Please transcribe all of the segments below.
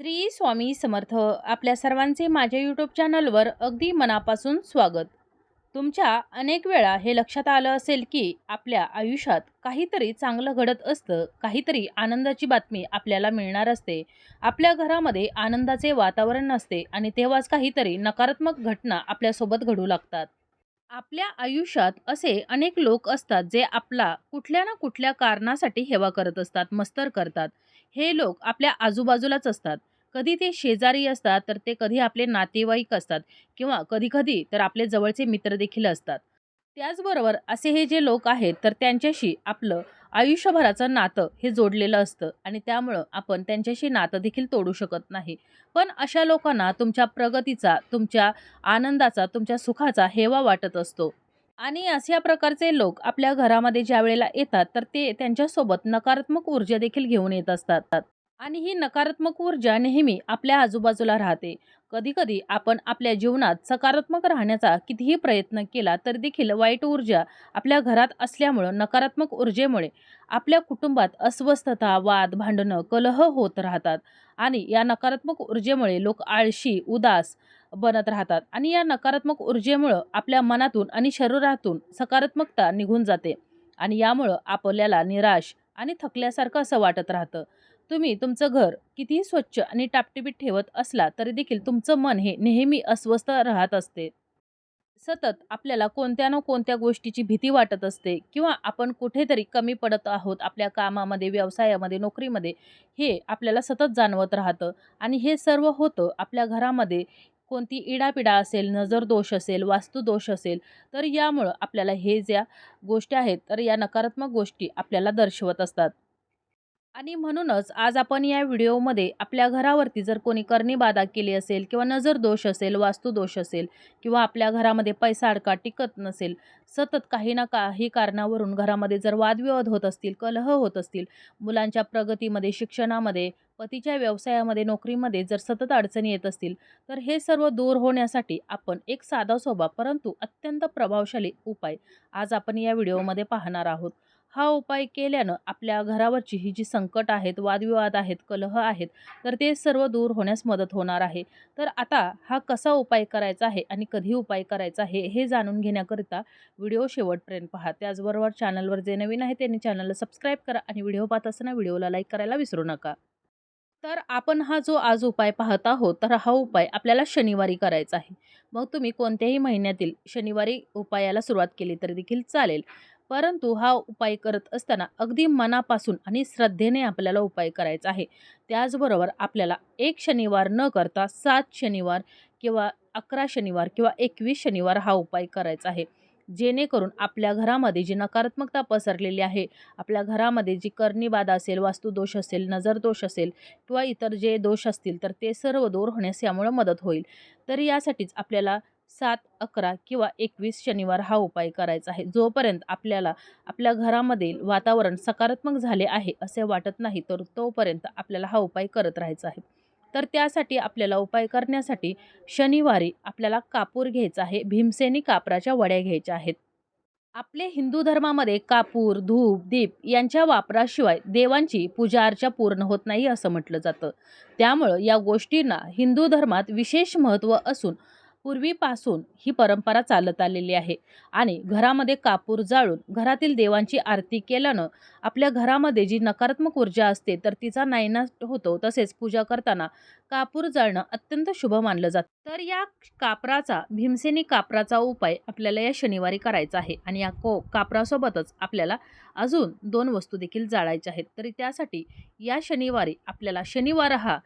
श्री स्वामी समर्थ आपल्या सर्वांचे माझ्या यूट्यूब चॅनलवर अगदी मनापासून स्वागत. तुमच्या अनेक वेळा हे लक्षात आलं असेल की आपल्या आयुष्यात काहीतरी चांगलं घडत असतं काहीतरी आनंदाची बातमी आपल्याला मिळणार असते. आपल्या घरामध्ये आनंदाचे वातावरण असते आणि तेव्हाच काहीतरी नकारात्मक घटना आपल्यासोबत घडू लागतात. आपल्या आयुष्यात असे अनेक लोक असतात जे आपला कुठल्या ना कुठल्या कारणासाठी हेवा करत असतात मस्तर करतात. हे लोक आपल्या आजूबाजूलाच असतात. कधी ते शेजारी असतात तर ते कधी आपले नातेवाईक असतात किंवा कधीकधी तर आपले जवळचे मित्र देखील असतात. त्याचबरोबर असे हे जे लोक आहेत तर त्यांच्याशी आपलं आयुष्यभराचं नातं हे जोडलेलं असतं आणि त्यामुळं आपण त्यांच्याशी नातं देखील तोडू शकत नाही. पण अशा लोकांना तुमच्या प्रगतीचा तुमच्या आनंदाचा तुमच्या सुखाचा हेवा वाटत असतो. आणि अशा प्रकारचे लोक आपल्या घरामध्ये ज्या वेळेला येतात तर ते त्यांच्यासोबत नकारात्मक ऊर्जा देखील घेऊन येत असतात. आणि ही नकारात्मक ऊर्जा नेहमी आपल्या आजूबाजूला राहते. कधीकधी आपण आपल्या जीवनात सकारात्मक राहण्याचा कितीही प्रयत्न केला तर देखील वाईट ऊर्जा आपल्या घरात असल्यामुळं नकारात्मक ऊर्जेमुळे आपल्या कुटुंबात अस्वस्थता वाद भांडणं कलह होत राहतात आणि या नकारात्मक ऊर्जेमुळे लोक आळशी उदास बनत राहतात आणि या नकारात्मक ऊर्जेमुळं आपल्या मनातून आणि शरीरातून सकारात्मकता निघून जाते आणि यामुळं आपल्याला निराश आणि थकल्यासारखं असं वाटत राहतं. तुम्ही तुमचं घर कितीही स्वच्छ आणि टापटिपीत ठेवत असला तरी देखील तुमचं मन हे नेहमी अस्वस्थ राहत असते. सतत आपल्याला कोणत्या ना कोणत्या गोष्टीची भीती वाटत असते किंवा आपण कुठेतरी कमी पडत आहोत आपल्या कामामध्ये व्यवसायामध्ये नोकरीमध्ये हे आपल्याला सतत जाणवत राहतं. आणि हे सर्व होतं आपल्या घरामध्ये. कोणती इडापिडा असेल नजर दोष असेल वास्तुदोष असेल तर यामुळं आपल्याला हे ज्या गोष्टी आहेत तर या नकारात्मक गोष्टी आपल्याला दर्शवत असतात. आणि म्हणूनच आज आपण या व्हिडिओमध्ये आपल्या घरावरती जर कोणी करणी बाधा केली असेल किंवा नजर दोष असेल वास्तुदोष असेल किंवा आपल्या घरामध्ये पैसा अडका टिकत नसेल सतत काही ना काही कारणावरून घरामध्ये जर वादविवाद होत असतील कलह होत असतील मुलांच्या प्रगतीमध्ये शिक्षणामध्ये पतीच्या व्यवसायामध्ये नोकरीमध्ये जर सतत अडचणी येत असतील तर हे सर्व दूर होण्यासाठी आपण एक साधा सोबा परंतु अत्यंत प्रभावशाली उपाय आज आपण या व्हिडिओमध्ये पाहणार आहोत. हा उपाय केल्यानं आपल्या घरावरची ही जी संकट आहेत वादविवाद आहेत कलह आहेत तर ते सर्व दूर होण्यास मदत होणार आहे. तर आता हा कसा उपाय करायचा आहे आणि कधी उपाय करायचा आहे हे जाणून घेण्याकरिता व्हिडिओ शेवटपर्यंत पहा. त्याचबरोबर चॅनलवर जे नवीन आहे त्यांनी चॅनलला सबस्क्राईब करा आणि व्हिडिओ पाहत असताना व्हिडिओला लाईक करायला विसरू नका. तर आपण हा जो आज उपाय पाहत आहोत तर हा उपाय आपल्याला शनिवारी करायचा आहे. मग तुम्ही कोणत्याही महिन्यातील शनिवारी उपायाला सुरुवात केली तरी देखील चालेल. परंतु हा उपाय करत असताना अगदी मनापासून आणि श्रद्धेने आपल्याला उपाय करायचा आहे. त्याचबरोबर आपल्याला एक शनिवार न करता सात शनिवार किंवा अकरा शनिवार किंवा एकवीस शनिवार हा उपाय करायचा आहे. जेणेकरून आपल्या घरामध्ये जी नकारात्मकता पसरलेली आहे आपल्या घरामध्ये जी करणीबाधा असेल वास्तुदोष असेल नजरदोष असेल किंवा इतर जे दोष असतील तर ते सर्व दूर होण्यास यामुळे मदत होईल. तर यासाठीच आपल्याला सात अकरा किंवा एकवीस शनिवार हा उपाय करायचा आहे. जोपर्यंत आपल्याला आपल्या घरामधील वातावरण सकारात्मक झाले आहे असे वाटत नाही तर तोपर्यंत आपल्याला हा उपाय करत राहायचा आहे. तर त्यासाठी आपल्याला उपाय करण्यासाठी शनिवारी आपल्याला कापूर घ्यायचा आहे. भीमसेनी कापराच्या वड्या घ्यायच्या आहेत. आपले हिंदू धर्मामध्ये कापूर धूप दीप यांच्या वापराशिवाय देवांची पूजा अर्चा पूर्ण होत नाही असं म्हटलं जातं. त्यामुळं या गोष्टींना हिंदू धर्मात विशेष महत्त्व असून पूर्वीपासून ही परंपरा चालत आलेली आहे. आणि घरामध्ये कापूर जाळून घरातील देवांची आरती केल्यानं आपल्या घरामध्ये जी नकारात्मक ऊर्जा असते तर तिचा नायनाश होतो. तसेच पूजा करताना कापूर जाळणं अत्यंत शुभ मानलं जातं. तर या कापराचा भीमसेनी कापराचा उपाय आपल्याला या शनिवारी करायचा आहे. आणि या को कापरासोबतच आपल्याला अजून दोन वस्तू देखील जाळायच्या आहेत. तरी त्यासाठी या शनिवारी आपल्याला शनिवार हा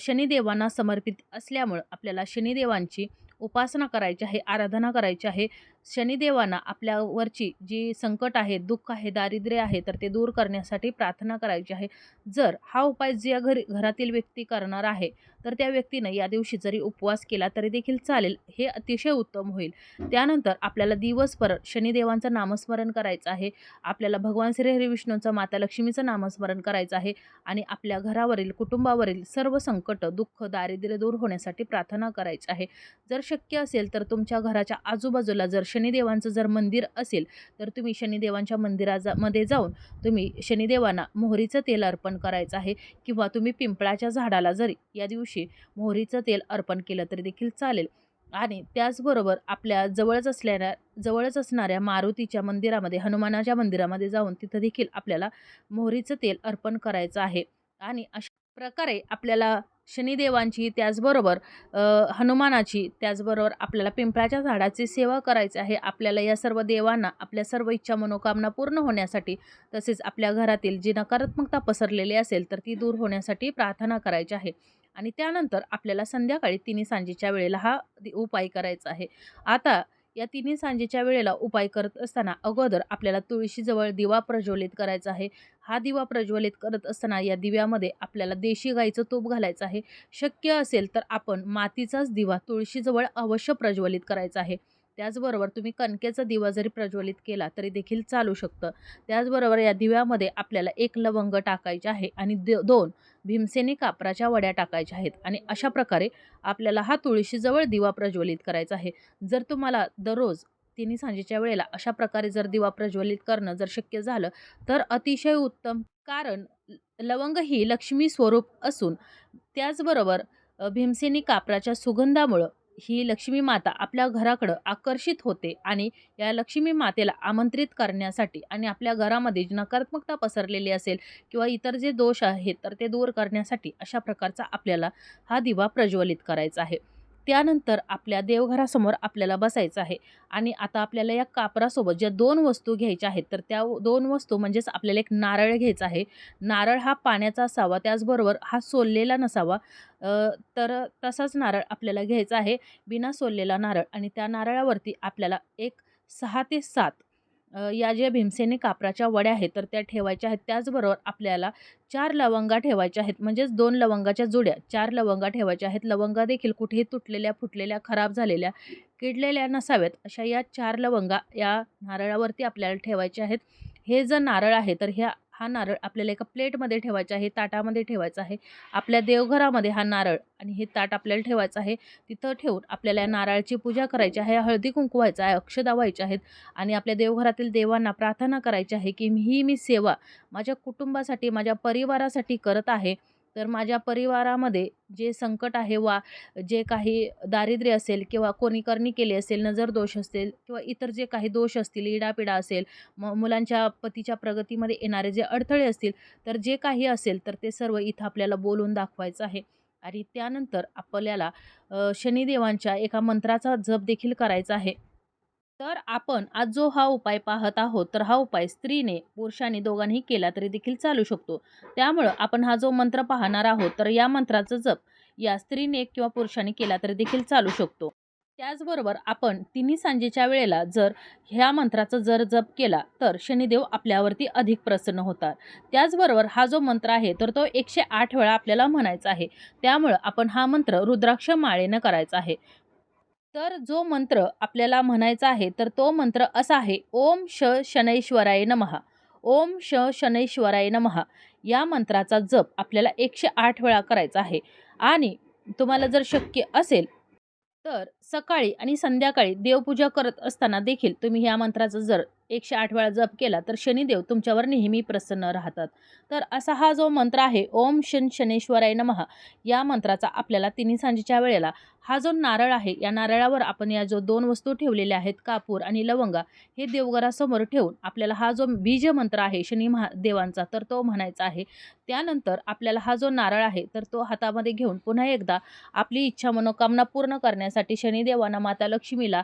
शनिदेवांना समर्पित असल्यामुळं आपल्याला शनिदेवांची उपासना करायची आहे आराधना करायची आहे. शनिदेवांना आपल्यावरची जी संकट आहे दुःख आहे दारिद्र्य आहे तर ते दूर करण्यासाठी प्रार्थना करायची आहे. जर हा उपाय ज्या घरी घरातील व्यक्ती करणार आहे तर त्या व्यक्तीनं या दिवशी जरी उपवास केला तरी देखील चालेल. हे अतिशय उत्तम होईल. त्यानंतर आपल्याला दिवसभर शनिदेवांचं नामस्मरण करायचं आहे. आपल्याला भगवान श्री हरी विष्णूंचं माता लक्ष्मीचं नामस्मरण करायचं आहे. आणि आपल्या घरावरील कुटुंबावरील सर्व संकट दुःख दारिद्र्य दूर होण्यासाठी प्रार्थना करायची आहे. जर शक्य असेल तर तुमच्या घराच्या आजूबाजूला जर शनिदेवांचं जर मंदिर असेल तर तुम्ही शनिदेवांच्या मंदिराजा मध्ये जाऊन तुम्ही शनिदेवांना मोहरीचं तेल अर्पण करायचं आहे किंवा तुम्ही पिंपळाच्या झाडाला जरी या दिवशी मोहरीचं तेल अर्पण केलं तरी देखील चालेल. आणि त्याचबरोबर आपल्या जवळच असल्या जवळच असणाऱ्या मारुतीच्या मंदिरामध्ये हनुमानाच्या मंदिरामध्ये जाऊन तिथं देखील आपल्याला मोहरीचं तेल अर्पण करायचं आहे. आणि अशा प्रकारे आपल्याला शनिदेवांची त्याचबरोबर हनुमानाची त्याचबरोबर आपल्याला पिंपळाच्या झाडाची सेवा करायची आहे. आपल्याला या सर्व देवांना आपल्या सर्व इच्छा मनोकामना पूर्ण होण्यासाठी तसेच आपल्या घरातील जी नकारात्मकता पसरलेली असेल तर ती दूर होण्यासाठी प्रार्थना करायची आहे. आणि त्यानंतर आपल्याला संध्याकाळी तिन्ही सांजेच्या वेळेला हा दि- उपाय करायचा आहे. आता या तिन्ही सांजेच्या वेळेला उपाय करत असताना अगोदर आपल्याला तुळशीजवळ दिवा प्रज्वलित करायचा आहे. हा दिवा प्रज्वलित करत असताना या दिव्यामध्ये आपल्याला देशी गाईचं तूप घालायचं आहे. शक्य असेल तर आपण मातीचाच दिवा तुळशीजवळ अवश्य प्रज्वलित करायचा आहे. त्याचबरोबर तुम्ही कणकेचा दिवा जरी प्रज्वलित केला तरी देखील चालू शकतं. त्याचबरोबर या दिव्यामध्ये आपल्याला एक लवंग टाकायचे आहे आणि द दोन भीमसेनी कापराच्या वड्या टाकायच्या आहेत आणि अशा प्रकारे आपल्याला हा तुळशीजवळ दिवा प्रज्वलित करायचा आहे. जर तुम्हाला दररोज तिन्ही सांजेच्या वेळेला अशा प्रकारे जर दिवा प्रज्वलित करणं जर शक्य झालं तर अतिशय उत्तम. कारण लवंग ही लक्ष्मी स्वरूप असून त्याचबरोबर भीमसेनी कापराच्या सुगंधामुळं ही लक्ष्मी माता आपल्या घराकडं आकर्षित होते आणि या लक्ष्मी मातेला आमंत्रित करण्यासाठी आणि आपल्या घरामध्ये जी नकारात्मकता पसरलेली असेल किंवा इतर जे दोष आहेत तर ते दूर करण्यासाठी अशा प्रकारचा आपल्याला हा दिवा प्रज्वलित करायचा आहे. त्यानंतर आपल्या देवघरासमोर आपल्याला बसायचं आहे. आणि आता आपल्याला या कापरासोबत ज्या दोन वस्तू घ्यायच्या आहेत तर त्या दोन वस्तू म्हणजेच आपल्याला एक नारळ घ्यायचा आहे. नारळ हा पाण्याचा असावा त्याचबरोबर हा सोललेला नसावा. तर तसाच नारळ आपल्याला घ्यायचा आहे. बिना सोललेला नारळ. आणि त्या नारळावरती आपल्याला एक सहा ते सात या ज्या भीमसेने कापराच्या वड्या आहेत तर त्या ठेवायच्या आहेत. त्याचबरोबर आपल्याला चार लवंगा ठेवायच्या आहेत. म्हणजेच दोन लवंगाच्या जुड्या चार लवंगा ठेवायच्या आहेत. लवंगा देखील कुठेही तुटलेल्या फुटलेल्या खराब झालेल्या किडलेल्या नसाव्यात अशा या चार लवंगा या नारळावरती आपल्याला ठेवायच्या आहेत. हे जर नारळ आहे तर ह्या हा नारळ आपल्याला एका प्लेटमध्ये ठेवायचा आहे ताटामध्ये ठेवायचा आहे. आपल्या देवघरामध्ये हा नारळ आणि हे ताट आपल्याला ठेवायचं आहे. तिथं ठेवून आपल्याला या नारळाची पूजा करायची आहे हळदी कुंकवायचं व्हायचं आहे अक्षदा व्हायचे आहेत आणि आपल्या देवघरातील देवांना प्रार्थना करायची आहे की ही मी सेवा माझ्या कुटुंबासाठी माझ्या परिवारासाठी करत आहे. तर माझ्या परिवारामध्ये जे संकट आहे वा जे काही दारिद्र्य असेल किंवा कोणी करणी केली असेल नजर दोष असेल किंवा इतर जे काही दोष असतील इडापिडा असेल म मुलांच्या पतीच्या प्रगतीमध्ये येणारे जे अडथळे असतील तर जे काही असेल तर ते सर्व इथं आपल्याला बोलून दाखवायचं आहे. आणि त्यानंतर आपल्याला शनिदेवांच्या एका मंत्राचा जप देखील करायचा आहे. तर आपण आज जो हा उपाय पाहत आहोत तर हा उपाय स्त्रीने पुरुषाने दोघांनी केला तरी देखील चालू शकतो. त्यामुळं आपण हा जो मंत्र पाहणार आहोत तर या मंत्राचा जप या स्त्रीने किंवा पुरुषाने केला तरी देखील चालू शकतो. त्याचबरोबर आपण तिन्ही सांजेच्या वेळेला जर ह्या मंत्राचा जर जप केला तर शनिदेव आपल्यावरती अधिक प्रसन्न होतात. त्याचबरोबर हा जो मंत्र आहे तर तो एकशे आठ वेळा आपल्याला म्हणायचा आहे. त्यामुळं आपण हा मंत्र रुद्राक्ष माळेनं करायचा आहे. तर जो मंत्र आपल्याला म्हणायचा आहे तर तो मंत्र असा आहे ओम श शनैश्वराय नमः ओम श शनैश्वराय नमः. या मंत्राचा जप आपल्याला एकशे आठ वेळा करायचा आहे. आणि तुम्हाला जर शक्य असेल तर सकाळी आणि संध्याकाळी देवपूजा करत असताना देखील तुम्ही ह्या मंत्राचा जर एकशे आठ वेळा जप केला तर शनिदेव तुमच्यावर नेहमी प्रसन्न राहतात. तर असा हा जो मंत्र आहे ओम शन शनेश्वराय नमः या मंत्राचा आपल्याला तिन्ही सांजेच्या वेळेला हा जो नारळ आहे या नारळावर आपण या जो दोन वस्तू ठेवलेल्या आहेत कापूर आणि लवंगा हे देवघरासमोर ठेवून आपल्याला हा जो बीज मंत्र आहे शनी महादेवांचा तर तो म्हणायचा आहे. त्यानंतर आपल्याला हा जो नारळ आहे तर तो हातामध्ये घेऊन पुन्हा एकदा आपली इच्छा मनोकामना पूर्ण करण्यासाठी शनिदेवांना माता लक्ष्मीला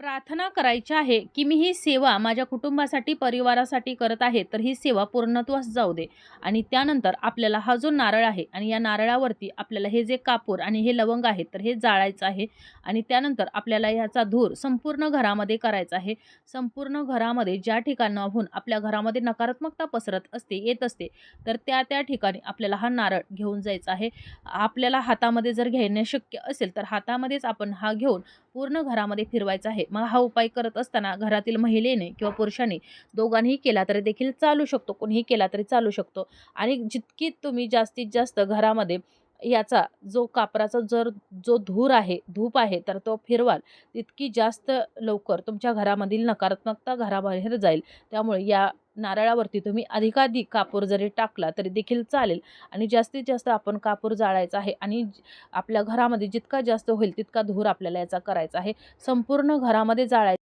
प्रार्थना करायची आहे की मी ही सेवा माझ्या कुटुंबासाठी परिवारासाठी करत आहे तर ही सेवा पूर्णत्वास जाऊ दे. आणि त्यानंतर आपल्याला हा जो नारळ आहे आणि या नारळावरती आपल्याला हे जे कापूर आणि हे लवंग आहे तर हे जाळायचं आहे. आणि त्यानंतर आपल्याला ह्याचा धूर संपूर्ण घरामध्ये करायचा आहे. संपूर्ण घरामध्ये ज्या ठिकाणाहून आपल्या घरामध्ये नकारात्मकता पसरत असते येत असते तर त्या त्या ठिकाणी आपल्याला हा नारळ घेऊन जायचा आहे. आपल्याला हातामध्ये जर घेणे शक्य असेल तर हातामध्येच आपण हा घेऊन पूर्ण घरामध्ये फिरवायचा आहे. मग हा उपाय करत असताना घरातील महिलेने किंवा पुरुषाने दोघांनीही केला तरी देखील चालू शकतो. कोणीही केला तरी चालू शकतो. आणि जितकी तुम्ही जास्तीत जास्त घरामध्ये याचा जो कापराचा जर जो धूर आहे धूप आहे तर तो फिरवाल. तितकी जास्त लवकर तुमच्या घरामधील नकारात्मकता घराबाहेर जाईल. त्यामुळे या नारळावरती तुम्ही अधिकाधिक कापूर जरी टाकला तरी देखील चालेल. आणि जास्तीत जास्त आपण कापूर जाळायचा आहे आणि आपल्या घरामध्ये जितका जास्त होईल तितका धूर आपल्याला याचा करायचा आहे. संपूर्ण घरामध्ये जाळायचा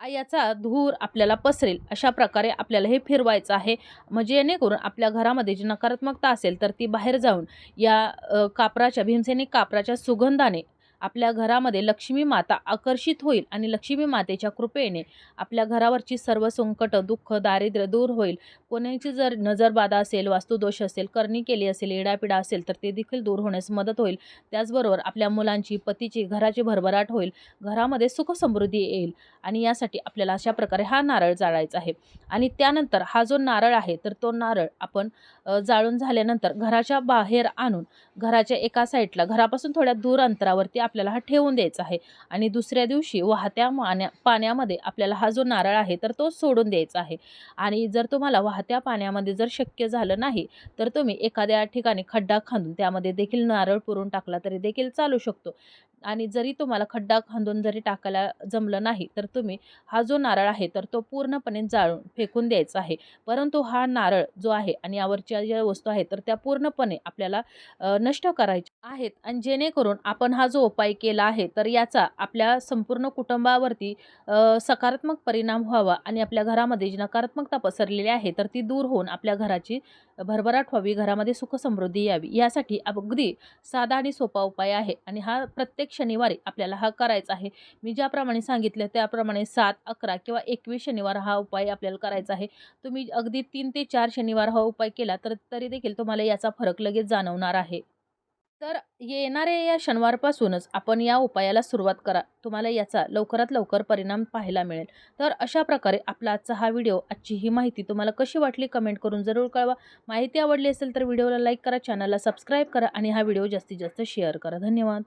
याचा धूर आपल्याला पसरेल अशा प्रकारे आपल्याला हे फिरवायचं आहे. म्हणजे जेणेकरून आपल्या घरामध्ये जी नकारात्मकता असेल तर ती बाहेर जाऊन या कापराच्या भीमसेनी कापराच्या सुगंधाने आपल्या घरामध्ये लक्ष्मी माता आकर्षित होईल आणि लक्ष्मी मातेच्या कृपेने आपल्या घरावरची सर्व संकट दुःख दारिद्र्य दूर होईल. कोणाची जर नजरबाधा असेल वास्तुदोष असेल करणी केली असेल इडापिडा असेल तर ते देखील दूर होण्यास मदत होईल. त्याचबरोबर आपल्या मुलांची पतीची घराची भरभराट होईल. घरामध्ये सुख समृद्धी येईल आणि यासाठी आपल्याला अशा प्रकारे हा नारळ जाळायचा आहे. आणि त्यानंतर हा जो नारळ आहे तर तो नारळ आपण जाळून झाल्यानंतर घराच्या बाहेर आणून घराच्या एका साईडला घरापासून थोड्या दूर अंतरावरती आपल्याला हा ठेवून द्यायचा आहे. आणि दुसऱ्या दिवशी वाहत्या मान्या पाण्यामध्ये आपल्याला हा जो नारळ आहे तर तो सोडून द्यायचा आहे. आणि जर तुम्हाला वाहत्या पाण्यामध्ये जर शक्य झालं नाही तर तुम्ही एखाद्या ठिकाणी खड्डा खांदून त्यामध्ये देखील नारळ पुरून टाकला तरी देखील चालू शकतो. आणि जरी तुम्हाला खड्डा खांदून जरी टाकायला जमलं नाही तर तुम्ही हा जो नारळ आहे तर तो पूर्णपणे जाळून फेकून द्यायचा आहे. परंतु हा नारळ जो आहे आणि यावरच्या ज्या वस्तू आहेत तर त्या पूर्णपणे आपल्याला नष्ट करायच्या आहेत. आणि जेणेकरून आपण हा जो उपाय उपाय केला आहे तर याचा आपल्या संपूर्ण कुटुंबावरती सकारात्मक परिणाम व्हावा आणि आपल्या घरामध्ये जी नकारात्मकता पसरलेली आहे तर ती दूर होऊन आपल्या घराची भरभराट व्हावी घरामध्ये सुख समृद्धी यावी. यासाठी अगदी साधा आणि सोपा उपाय आहे आणि हा प्रत्येक शनिवारी आपल्याला हा करायचा आहे. मी ज्याप्रमाणे सांगितलं त्याप्रमाणे सात अकरा किंवा एकवीस शनिवार हा उपाय आपल्याला करायचा आहे. तुम्ही अगदी तीन ते चार शनिवार हा उपाय केला तर तरी देखील तुम्हाला याचा फरक लगेच जाणवणार आहे. तर येणाऱ्या या शनिवारपासूनच आपण या उपायाला सुरुवात करा. तुम्हाला याचा लवकरात लवकर परिणाम पाहायला मिळेल. तर अशा प्रकारे आपला आजचा हा व्हिडिओ आजची ही माहिती तुम्हाला कशी वाटली कमेंट करून जरूर कळवा. माहिती आवडली असेल तर व्हिडिओला लाईक करा चॅनलला सबस्क्राईब करा आणि हा व्हिडिओ जास्तीत जास्त शेअर करा. धन्यवाद.